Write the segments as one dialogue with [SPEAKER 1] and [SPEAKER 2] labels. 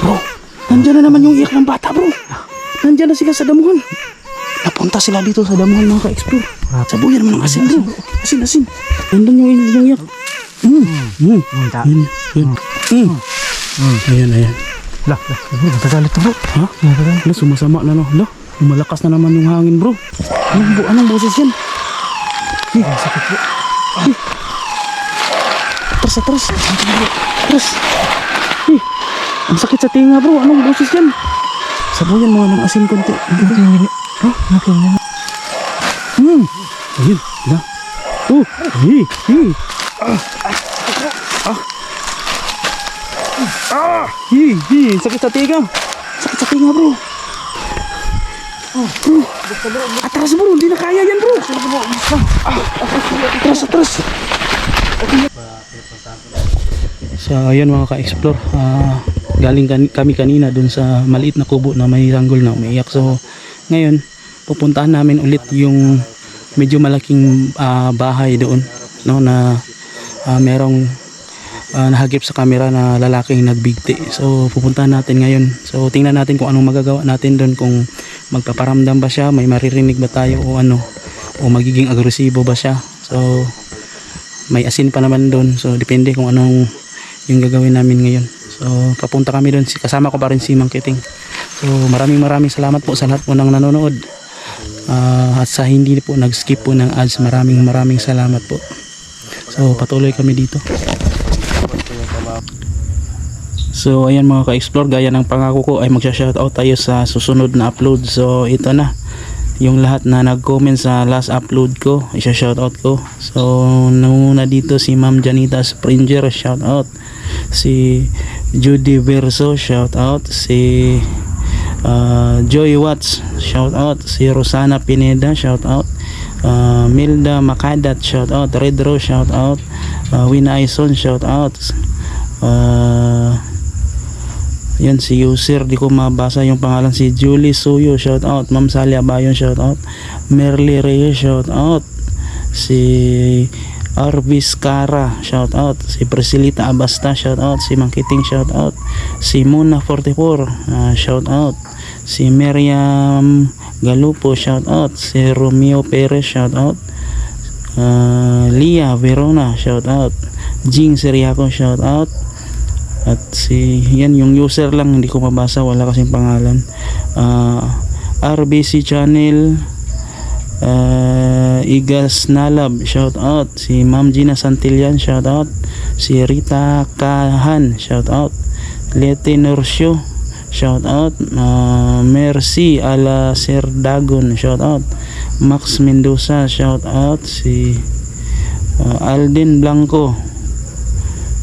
[SPEAKER 1] Bro, nandyan na naman yung iyak ng bata bro. Nandyan na sila sa damuhan. Napunta sila dito sa damuhan mga ka-explore. Sabuyan naman ng asin bro. Asin, asin. Nandun yung, yung iyak. Mm. Mm. Yun, yun. Mm. Ayan, ayan.
[SPEAKER 2] Lah, lah. Nagagalit to bro.
[SPEAKER 1] Ha? Ala, sumasama na no. Ala, malakas na naman yung hangin bro. Anong, bu- anong boses yan?
[SPEAKER 2] Eh, sakit bro.
[SPEAKER 1] Atras, atras. Atras. Ang sakit sa tinga bro. Anong boses yan? Sabuyan mo ng asin konti.
[SPEAKER 2] Nakinig. Ha? Nakinig.
[SPEAKER 1] Hmm. Ayun. Ala. Oh. Hey. Hey. Ah. Ah. Ah. Hey. Hey. Sakit sa tinga. Sakit sa tinga bro. Bro. Atras bro. Hindi na kaya yan bro. Ah. Atras, atras. So ayun mga ka-explore ah, Galing kan- kami kanina dun sa maliit na kubo na may sanggol na umiiyak. So ngayon pupuntahan namin ulit yung medyo malaking ah, bahay doon no, Na ah, merong ah, nahagip sa camera na lalaking nagbigti. So pupuntahan natin ngayon. So tingnan natin kung anong magagawa natin doon Kung magpaparamdam ba siya, may maririnig ba tayo o ano O magiging agresibo ba siya. So may asin pa naman doon so depende kung anong yung gagawin namin ngayon so papunta kami doon kasama ko pa rin si Mang Kiting so maraming maraming salamat po sa lahat po ng nanonood Ah, at sa hindi po nag skip po ng ads maraming maraming salamat po so patuloy kami dito So ayan mga ka-explore gaya ng pangako ko ay magsha-shoutout tayo sa susunod na upload. So ito na yung lahat na nag-comment sa last upload ko, isa-shoutout ko. So nanguna dito si Ma'am Janita Springer, shoutout. Si Judy Verso, shoutout. Si uh, Joy Watts, shoutout. Si Rosana Pineda, shoutout. Uh, Milda Makadat, shoutout. Red Rose, shoutout. Uh, Wina Aison, shoutout. Uh, yan si user, di ko mabasa yung pangalan si Julie Suyo, shout out. Ma'am Sally Abayon, shout out. Merly Reyes, shout out. Si Arvis Cara, shout out. Si Priscilita Abasta, shout out. Si Mangkiting, shout out. Si Muna 44, ah, shout out. Si Miriam Galupo, shout out. Si Romeo Perez, shout out. Ah, Lia Verona, shout out. Jing Seriaco, shout out. At si yan yung user lang hindi ko mabasa wala kasing pangalan. Ah, RBC channel uh, Igas Nalab shout out si Ma'am Gina Santillan shout out si Rita Kahan shout out Lete Norsyo shout out Ah, Mercy Ala Sir Dagon shout out Max Mendoza shout out si ah, Alden Blanco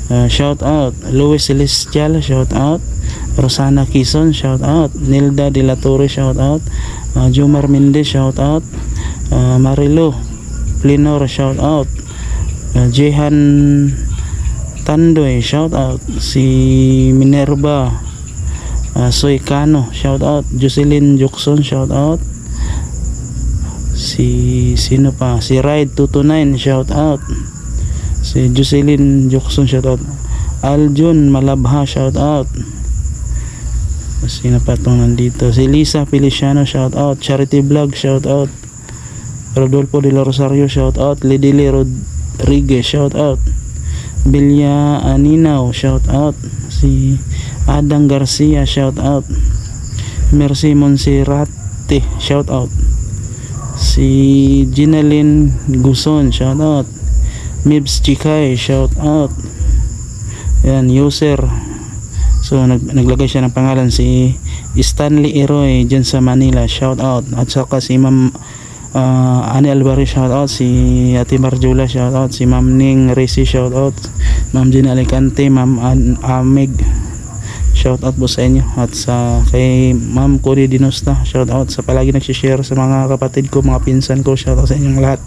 [SPEAKER 1] Uh, shout out Luis Celestial shout out Rosana Quezon shout out Nilda De La Torre shout out uh, Jomar Mendez shout out uh, Marilo Plinor shout out. Uh, Jehan Tandoy shout out. Si Minerva uh, Soy Cano shout out. Jocelyn Jukson shout out. Si sino pa? Si Ride 229 shout out. Si Jocelyn Jokson shoutout Aljun Malabha shoutout sino pa itong nandito? Si Lisa Feliciano shoutout Charity Vlog shoutout Rodolfo de la Rosario shoutout Lidili Rodriguez shoutout Bilya Aninaw shoutout si Adang Garcia shoutout Mercy Monserrate shoutout si Ginalyn Guson shoutout Mibs Chikay, shout out. Yan, user. So, nag naglagay siya ng pangalan si Stanley Eroy dyan sa Manila, shout out. At saka si Ma'am uh, Ani Alvarez, shout out. Si Ate Marjula, shout out. Si Ma'am Ning Resi, shout out. Ma'am Gina Alicante, Ma'am Amig, shout out po sa inyo. At sa kay Ma'am Cody Dinosta, shout out. Sa palagi nagsishare sa mga kapatid ko, mga pinsan ko, shout out sa inyong lahat.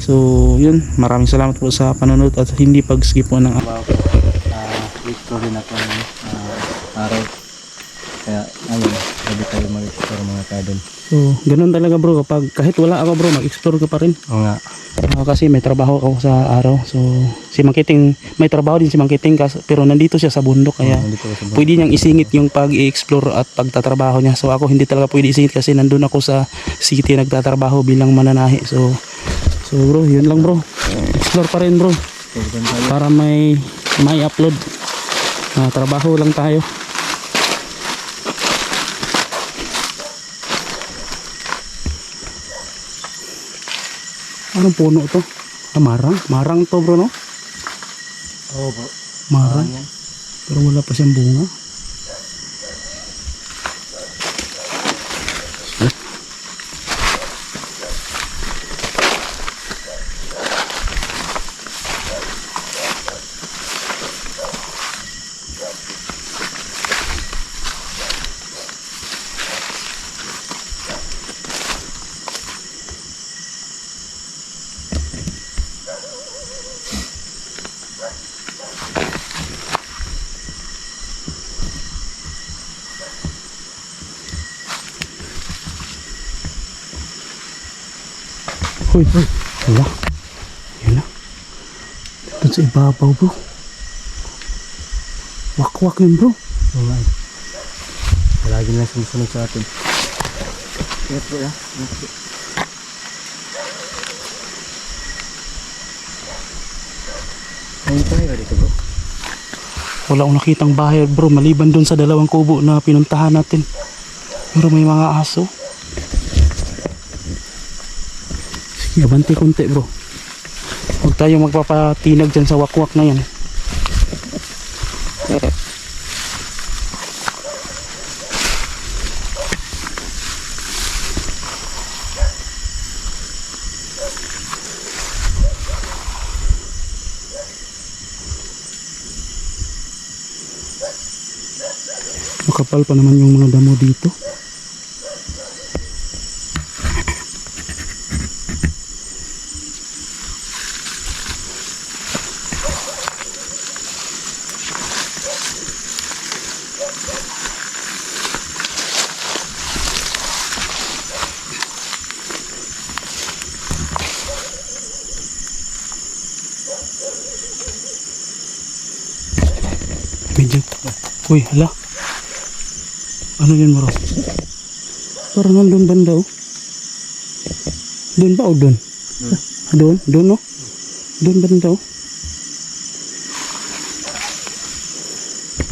[SPEAKER 1] So, yun. Maraming salamat po sa panonood at hindi pag-skip po ng
[SPEAKER 2] ko. Uh, victory na ko ng ah, araw. Kaya, ayun, gabi tayo mag-explore mga kadol.
[SPEAKER 1] So, ganun talaga bro. Kapag kahit wala ako bro, mag-explore ka pa rin.
[SPEAKER 2] Oo nga.
[SPEAKER 1] Ah, kasi may trabaho ako sa araw. So, si Mangkiting, may trabaho din si Mangkiting kas, pero nandito siya sa bundok kaya
[SPEAKER 2] ko sa bundok.
[SPEAKER 1] pwede niyang isingit yung pag-i-explore at pagtatrabaho niya. So, ako hindi talaga pwede isingit kasi nandun ako sa city nagtatrabaho bilang mananahi. So, so bro, yun lang bro. Explore pa rin bro. Para may may upload. Ah, trabaho lang tayo. Anong puno to? Ah, marang? Marang to bro no?
[SPEAKER 2] Oo bro.
[SPEAKER 1] Marang. Pero wala pa siyang bunga. Uy. Wala. Yun na. Doon sa ibabaw bro. Wakwak yun bro.
[SPEAKER 2] Nga. eh. Palagi lang sumusunod sa atin. Ingat bro ya. Ingat bro. Ay, tayo ka dito bro.
[SPEAKER 1] Wala akong nakitang bahay bro. Maliban doon sa dalawang kubo na pinuntahan natin. Pero may mga aso. Sige, abante konti bro. Huwag tayo magpapatinag dyan sa wakwak na yan. Makapal pa naman yung mga damo dito. Medyo. Uy, hala. Ano yun, bro? Parang nandun banda, oh. Doon ba o doon? Ah, Doon? Doon, no? Doon banda, oh.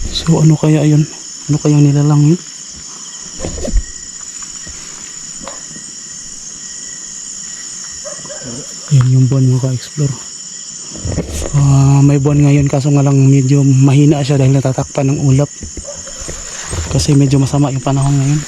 [SPEAKER 1] So, ano kaya yun? Ano kaya nilalang yun? Yan yung buwan mga ka-explore. Ah, may buwan ngayon kaso nga lang medyo mahina siya dahil natatakpan ng ulap. Kasi medyo masama yung panahon ngayon.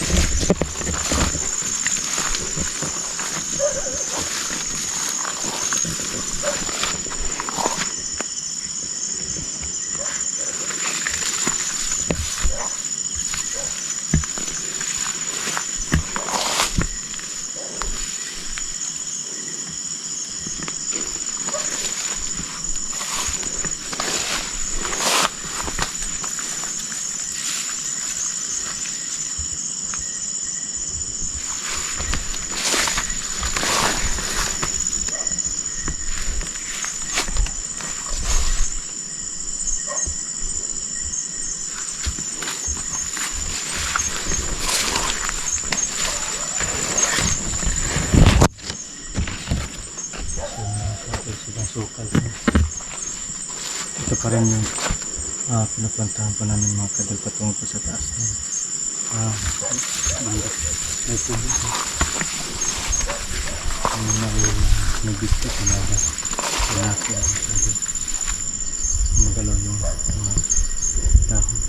[SPEAKER 2] Pa rin yung ah, pinaplantahan pa namin mga kadal patungo po sa taas. Ah, banda. May puno. Yung na yung may biscuit na mga pinako ang kadal. Magalaw yung mga dahon.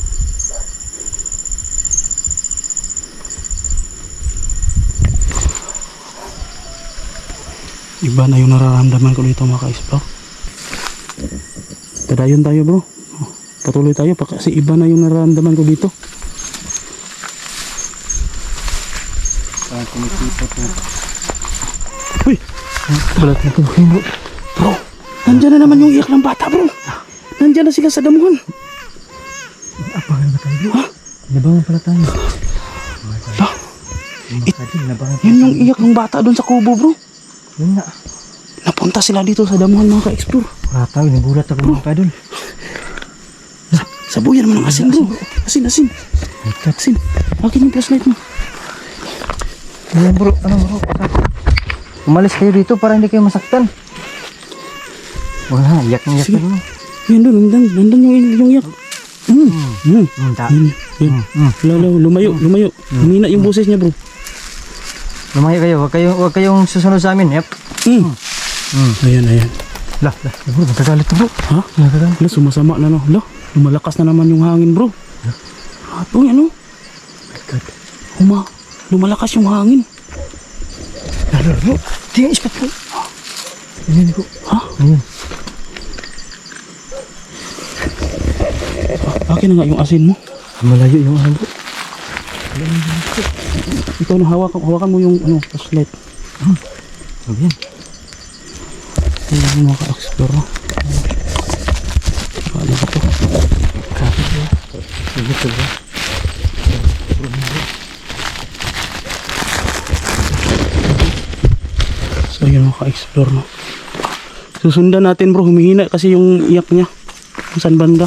[SPEAKER 1] Iba na yung nararamdaman ko dito mga ka-explore. Tadayon tayo bro. Patuloy tayo kasi iba na yung nararamdaman ko dito.
[SPEAKER 2] Parang kumikipot na.
[SPEAKER 1] Uy! Balat na to. Bro, nandyan na naman yung iyak ng bata bro. Nandyan na sila sa damuhan.
[SPEAKER 3] Apa nga ba tayo?
[SPEAKER 1] Ha?
[SPEAKER 3] Nabangon pala tayo.
[SPEAKER 1] Ah,
[SPEAKER 2] kadol, nabangan
[SPEAKER 1] Yun yung iyak ng bata doon sa kubo bro.
[SPEAKER 2] Yun nga.
[SPEAKER 1] Napunta sila dito sa damuhan mga ka-explore.
[SPEAKER 2] Wala tayo, nagulat ako mga kadol.
[SPEAKER 1] Sabuyan mo ng asin bro. Asin, asin. Asin. Akin yung flashlight mo.
[SPEAKER 2] Ayan bro, ano bro? Umalis kayo dito para hindi kayo masaktan. Wala, iyak na ka naman.
[SPEAKER 1] Yan doon, nandun, nandun yung, yung iyak. Mm. Mm.
[SPEAKER 2] Hmm, ta.
[SPEAKER 1] Yun, yun.
[SPEAKER 2] Hmm.
[SPEAKER 1] Lalo, lumayo, lumayo. Humina yung boses niya bro.
[SPEAKER 2] Lumayo kayo, wag kayo, wag kayong susunod sa amin. Yep.
[SPEAKER 1] Mm.
[SPEAKER 2] Hmm.
[SPEAKER 1] Ayan, ayan.
[SPEAKER 2] Lah, lah, bro, nagkagalit na bro.
[SPEAKER 1] Ha?
[SPEAKER 2] Nagkagalit.
[SPEAKER 1] Wala, sumasama na no. Wala, lumalakas na naman yung hangin bro. Ato ano?
[SPEAKER 2] God.
[SPEAKER 1] Huma, lumalakas yung hangin.
[SPEAKER 2] Lalo, bro. Tingnan ispat bro. Ayan bro.
[SPEAKER 1] Ha?
[SPEAKER 2] Ayan.
[SPEAKER 1] Akin na nga yung asin mo.
[SPEAKER 2] Malayo yung ano bro.
[SPEAKER 1] Ikaw na hawakan, hawakan mo yung ano, flashlight.
[SPEAKER 2] Ayan.
[SPEAKER 1] Tingnan mo mga ka-explore. no? Ano ba to?
[SPEAKER 2] Grabe bro. Sige to bro.
[SPEAKER 1] So yun mga ka-explore no. Susundan natin bro, humihina kasi yung iyak niya. Kung saan banda.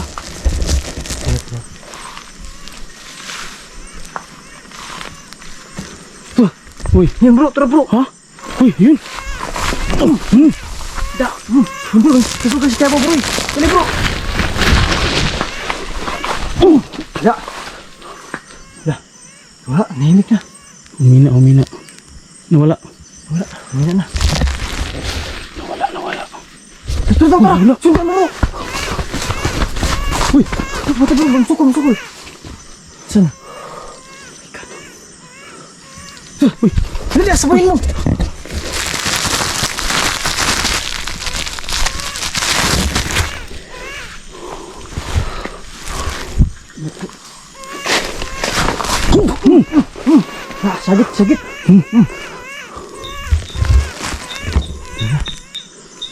[SPEAKER 1] Uy,
[SPEAKER 2] Yan bro, tara bro.
[SPEAKER 1] ha? Uy, yun. Oh, hmm.
[SPEAKER 2] Da. Hmm. Bro, gusto kasi tayo bro. Dali bro. Oh. Da. Da. Wala, nahimik na.
[SPEAKER 1] Humina, humina. Nawala.
[SPEAKER 2] Wala, humina na.
[SPEAKER 1] Nawala, nawala.
[SPEAKER 2] Sundan ka! Sundan mo bro! Uy! Mata bro, bang sukol, sukol. Sana? Uy! Dali, sabayin mo! Ah, sagit, sagit.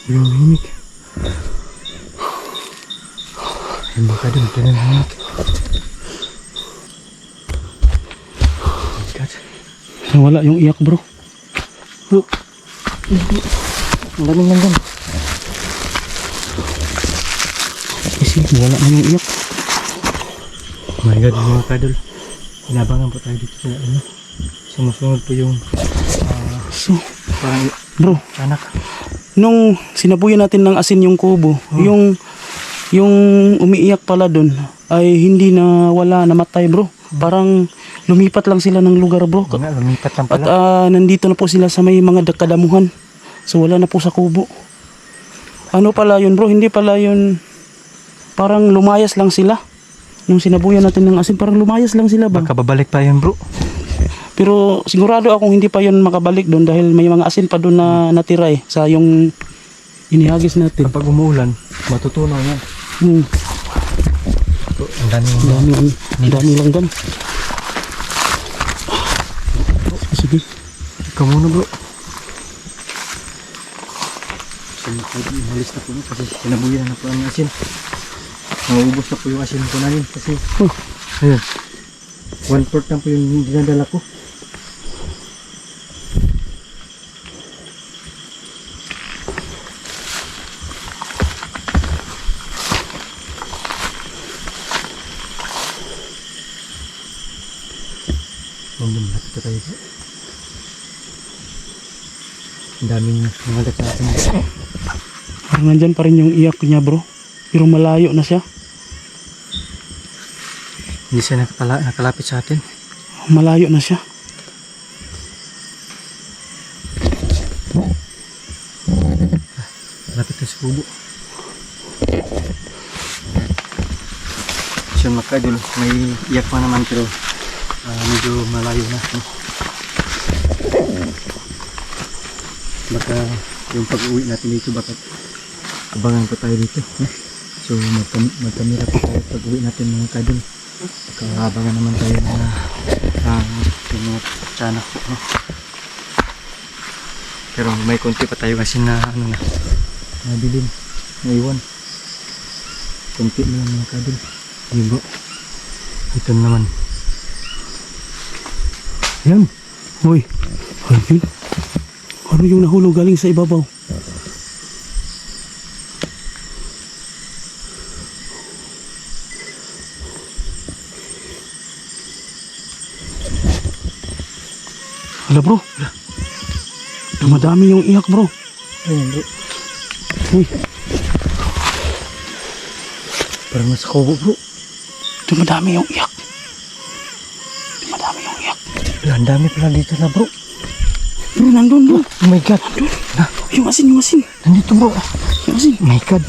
[SPEAKER 1] Yung himik.
[SPEAKER 2] Ay, baka din, ito na nahimik. God.
[SPEAKER 1] Nawala yung iyak bro. Bro,
[SPEAKER 2] Ang daming langgam.
[SPEAKER 1] kasi wala na yung iyak.
[SPEAKER 2] Oh my God, mga kadol. Inabangan po tayo dito sa ano. Sumusunod po yung
[SPEAKER 1] So,
[SPEAKER 2] parang
[SPEAKER 1] bro,
[SPEAKER 2] anak.
[SPEAKER 1] nung sinabuyan natin ng asin yung kubo, yung yung umiiyak pala doon ay hindi na wala namatay bro. Parang lumipat lang sila ng lugar bro.
[SPEAKER 2] Nga, lumipat lang
[SPEAKER 1] At
[SPEAKER 2] pala.
[SPEAKER 1] ah, nandito na po sila sa may mga kadamuhan. So wala na po sa kubo. Ano pala yun bro? Hindi pala yun parang lumayas lang sila. Nung sinabuyan natin ng asin, parang lumayas lang sila ba?
[SPEAKER 2] Baka babalik pa yun bro.
[SPEAKER 1] Pero sigurado akong hindi pa yun makabalik doon dahil may mga asin pa doon na natira eh, sa yung inihagis natin.
[SPEAKER 2] Kapag umuulan, matutunaw yan.
[SPEAKER 1] Hmm,
[SPEAKER 2] Ang dami
[SPEAKER 1] ang dami, ang dami lang dam. Sige.
[SPEAKER 2] Ikaw muna bro. Malis na po no, kasi sinabuyan na po ang asin. Nauubos na po yung asin ko namin kasi
[SPEAKER 1] Oh,
[SPEAKER 2] ayun. One fourth lang po yung dinadala ko. Nandun nakita tayo po. Ang daming mga sa atin.
[SPEAKER 1] parang nandyan pa rin yung iyak niya bro. Pero malayo na siya.
[SPEAKER 2] Hindi siya nakapala, nakalapit sa atin.
[SPEAKER 1] Malayo na siya.
[SPEAKER 2] Lapit na sa kubo. Siya makadul, may iyak pa naman pero ah, medyo malayo na. Baka yung pag-uwi natin dito, baka abangan pa tayo dito. So magkam magkamera pa tayo pag-uwi natin mga kadul. Baka abangan naman tayo na yung mga tiyanak. No? Pero may konti pa tayo kasi na ano na nabilin, naiwan. Konti na lang mga. Yun bro. Ito na naman. Yan.
[SPEAKER 1] Uy, ano yun? Ano yung nahulog galing sa ibabaw? Hala bro, dumadami yung iyak bro.
[SPEAKER 2] Ayun bro.
[SPEAKER 1] Uy,
[SPEAKER 2] Parang nasa kubo bro.
[SPEAKER 1] dumadami yung iyak. Dumadami yung iyak.
[SPEAKER 2] Wala, ang dami pala dito na bro.
[SPEAKER 1] Bro, nandun bro.
[SPEAKER 2] Oh my god. Na,
[SPEAKER 1] Yung asin, yung asin.
[SPEAKER 2] nandito bro.
[SPEAKER 1] Yung asin.
[SPEAKER 2] Oh my god.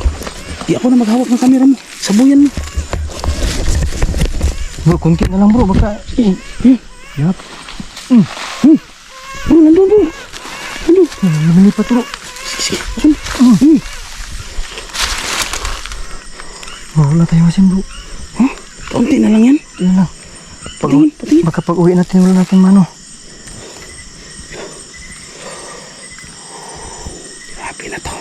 [SPEAKER 1] Di ako na maghawak ng kamera mo. Sabuyan mo.
[SPEAKER 2] Bro, kunti na lang bro. Baka,
[SPEAKER 1] Eh, eh.
[SPEAKER 2] yap.
[SPEAKER 1] Bro, nandun bro. Nandun.
[SPEAKER 2] Lumilipat bro.
[SPEAKER 1] Sige, sige. Asin. Hmm.
[SPEAKER 2] Bro, wala tayong asin bro.
[SPEAKER 1] Ha? Kaunti na lang yan.
[SPEAKER 2] Yun lang. Pag,
[SPEAKER 1] Patingin, patingin.
[SPEAKER 2] baka pag uwi natin, wala natin mano.
[SPEAKER 1] Grabe na to.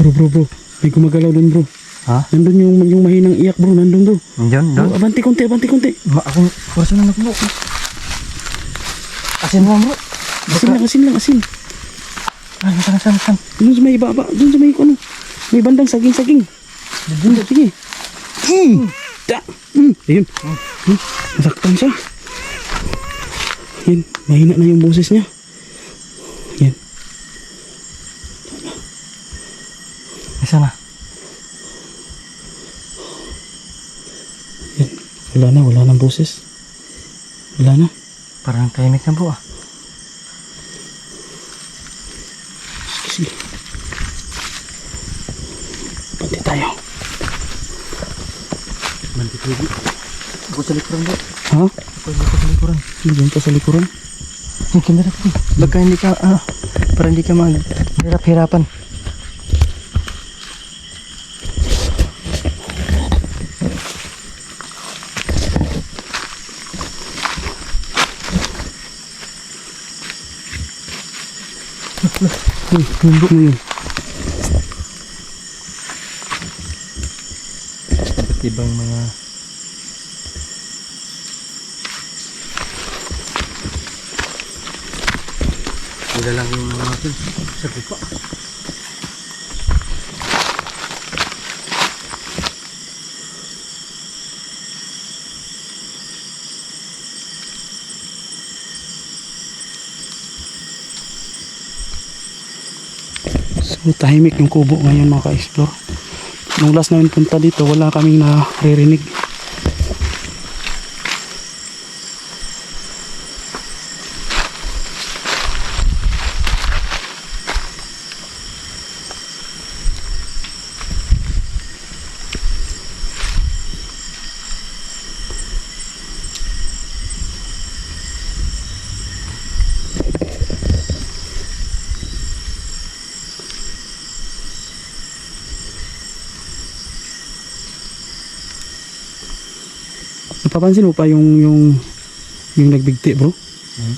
[SPEAKER 1] Bro, bro, bro. May gumagalaw dun bro.
[SPEAKER 2] Ha?
[SPEAKER 1] Nandun yung, yung mahinang iyak bro. Nandun bro. Bro,
[SPEAKER 2] doon.
[SPEAKER 1] abanti konti, abanti konti.
[SPEAKER 2] Ma, akong, kurso na bro. Asin mo bro.
[SPEAKER 1] Asin lang, asin lang, asin.
[SPEAKER 2] Ay, saan, saan, saan.
[SPEAKER 1] Dun sa may baba, dun sa may ano. May bandang saging-saging. Dun, sige. Mm. Da. Mm. Ayun. Mm. Nasaktan siya. Yan, mahina na yung boses niya. Yan.
[SPEAKER 2] Isa na.
[SPEAKER 1] Wala na, wala nang boses. Wala na.
[SPEAKER 2] Parang tahimik na bro ah.
[SPEAKER 1] Sige, sige. Pati tayo.
[SPEAKER 2] Mantikili. Ako sa likuran bro.
[SPEAKER 1] Ha?
[SPEAKER 2] Ako sa likuran.
[SPEAKER 1] Diyan ka sa likuran?
[SPEAKER 2] Yung camera ko. Baka hindi ka, ano, para hindi ka maghirap-hirapan.
[SPEAKER 1] Uy, nundok na yun.
[SPEAKER 2] Iba't ibang mga Wala lang yung mga natin. Sabi pa.
[SPEAKER 1] So tahimik yung kubo ngayon mga ka-explore. Nung last namin punta dito, wala kaming naririnig. Napapansin mo pa yung yung yung nagbigti bro?
[SPEAKER 2] Hmm.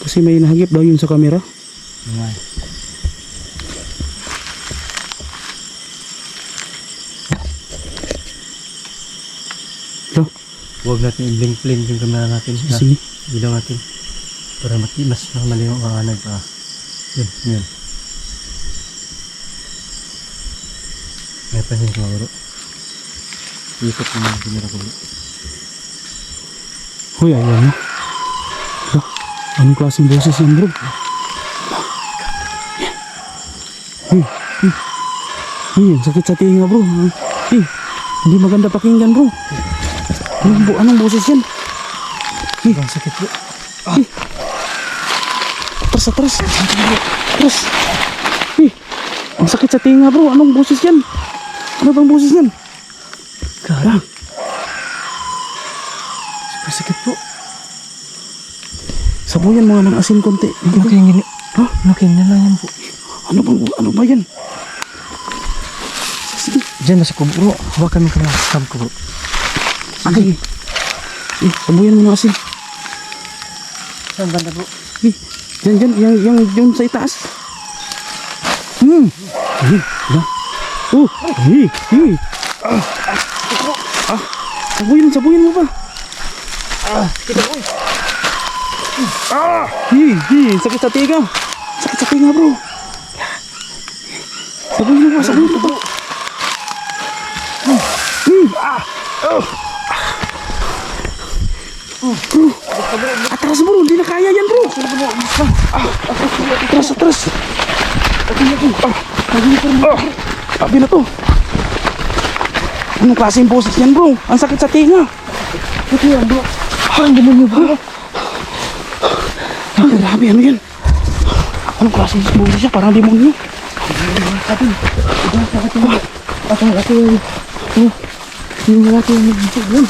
[SPEAKER 1] Kasi may nahagip daw yun sa camera.
[SPEAKER 2] Ngay.
[SPEAKER 1] Ito,
[SPEAKER 2] Huwag natin i-blink-blink yung camera natin. na
[SPEAKER 1] sige.
[SPEAKER 2] Ilaw natin. Para mati mas mali yung mga nag ah. Yun, yun. May pansin ko bro. Ikot mo yung camera ko bro.
[SPEAKER 1] Hoy, ayan na. Ito, anong klaseng boses yan bro? Uy, uy. Uy, ang sakit sa tinga bro. Uy, hindi maganda pakinggan bro. Anong, bu- anong boses yan?
[SPEAKER 2] Ang sakit bro.
[SPEAKER 1] Atras, atras. Atras. Eh, ang sakit sa tinga bro. Anong boses yan? Ano bang boses yan?
[SPEAKER 2] Gara. Super sakit bro.
[SPEAKER 1] Sabuyan mga ng asin konti.
[SPEAKER 2] Ano kayang gini?
[SPEAKER 1] Ha?
[SPEAKER 2] Ano kayang na lang yan bro?
[SPEAKER 1] Ano bang, ano ba yan? Sige.
[SPEAKER 2] Diyan nasa kubo bro. Hawakan mo ka na sa ko bro.
[SPEAKER 1] Sige. Eh, sabuyan mo ng asin.
[SPEAKER 2] Saan banda bro?
[SPEAKER 1] Eh, dyan, dyan. Yang, yang, yung sa itaas. Hmm. Eh, wala. Oh, eh, eh. Ah, ah, Sabuyin, sabuyin mo pa.
[SPEAKER 2] Ah, ko.
[SPEAKER 1] Ah! Hi, hi, sakit sa tiga. Sakit sa tinga, bro. Mo pa, sabuyin mo pa. Hmm, ah! Oh! Oh, bro. Atras bro, hindi na kaya yan bro. Atras, atras. Ah, ah, sabi na to. Anong klaseng boses yan bro? Ang sakit sa tinga.
[SPEAKER 2] Ito yan bro. Parang demonyo bro.
[SPEAKER 1] Ah, grabe, ano yan? Anong klaseng boses siya? Parang demonyo.
[SPEAKER 2] Atin. Diba, sakit yung... Ate, ate, yung... Yung lalaki yung nagbisig yun.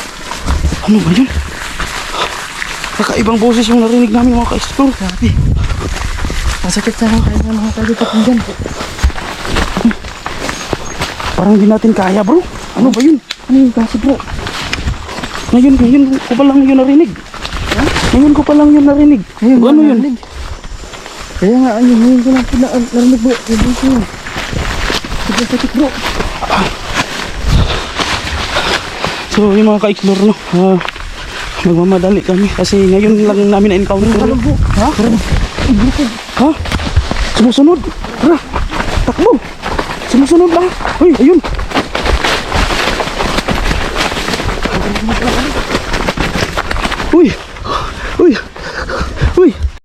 [SPEAKER 1] Ano ba yun? Kakaibang boses yung narinig namin mga ka-explore.
[SPEAKER 2] Grabe. Masakit sa mga kaya mga tayo pakinggan.
[SPEAKER 1] Parang hindi natin kaya bro. Ano ba yun?
[SPEAKER 2] Ano yung kasi bro?
[SPEAKER 1] Ngayon, ngayon ko pa lang yun narinig. Ngayon ko pa lang yun narinig.
[SPEAKER 2] Ayun,
[SPEAKER 1] ano yun?
[SPEAKER 2] narinig. Kaya nga, ayun, ngayon ko lang pala narinig bro. Yung buso yun. Sobrang sakit bro.
[SPEAKER 1] So yung mga ka-explore no, ah, nagmamadali kami kasi ngayon lang namin na-encounter.
[SPEAKER 2] Ano bro? Ha?
[SPEAKER 1] Ha? Sumusunod? Tara, takbo. Sumusunod ba? Uy, ayun. Uy,